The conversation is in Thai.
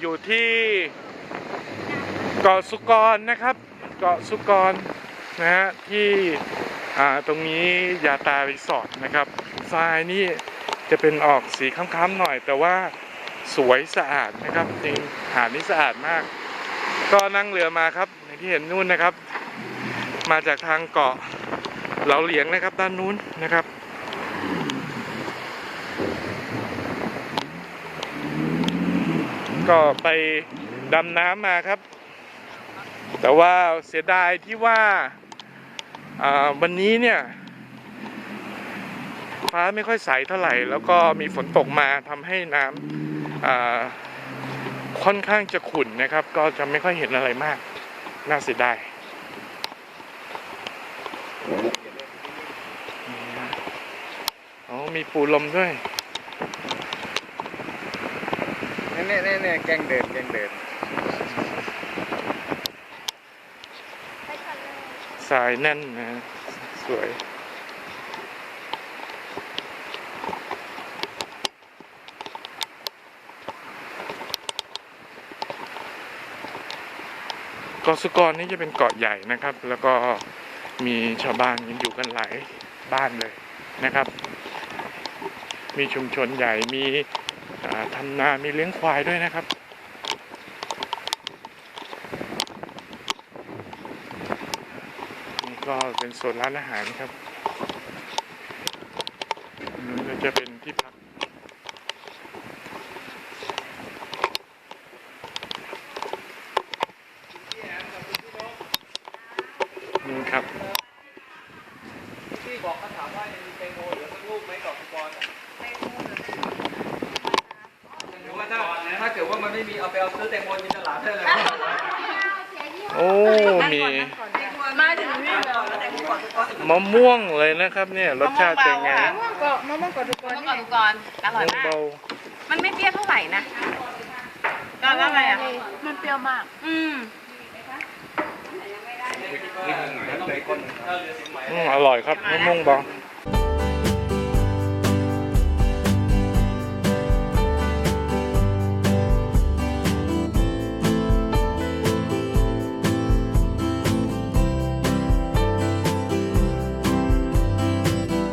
อยู่ที่เกาะสุกรนะครับ เกาะสุกรนะฮะที่ตรงนี้ยาตารีสอร์ทนะครับทรายนี่จะเป็นออกสีค้ำๆหน่อย แต่ว่าสวยสะอาดนะครับจริงหาดนี้สะอาดมาก ก็นั่งเรือมาครับอย่างที่เห็นนู่นนะครับ มาจากทางเกาะเหลาเหลียงนะครับด้านนู้นนะครับ ก็ไปดำน้ำมาครับ แต่ว่าเสียดายที่ว่าวันนี้เนี่ยฟ้าไม่ค่อยใสเท่าไหร่ แล้วก็มีฝนตกมาทำให้น้ำค่อนข้างจะขุ่นนะครับ ก็จะไม่ค่อยเห็นอะไรมาก น่าเสียดายอ๋อมีปูลมด้วย เนี่ยเนี่ยเนี่ยแกงเดินแกงเดินสายแน่นนะสวยเกาะสุกรนี่จะเป็นเกาะใหญ่นะครับ แล้วก็มีชาวบ้านกันอยู่กันหลายบ้านเลยนะครับ มีชุมชนใหญ่มี ทำนามีเลี้ยงควายด้วยนะครับ นี่ก็เป็นโซนร้านอาหารครับนี่ก็จะเป็นที่พักนี่ครับที่บอกเขาถามว่ายังมีแตงโมเหลือสักลูกไหมกับคุณบอลหรือว่าถ้าถ้าเกิดว่ามัน ไม่มีเอาไปเอาซื้อแตงโมจินตลาดได้เลยโอ้ มีมาถึงนี่เลยมะม่วงเลยนะครับ เนี่ยรสชาติเป็นไงมะม่วงก็มะม่วงกอทุกคนเมื่อก่อนก่อนอร่อยมากเบามันไม่เปรี้ยวเท่าไหร่นะก็แล้วไงอะมันเปรี้ยวมากอืมอืมอร่อยครับมะม่วงเบาเ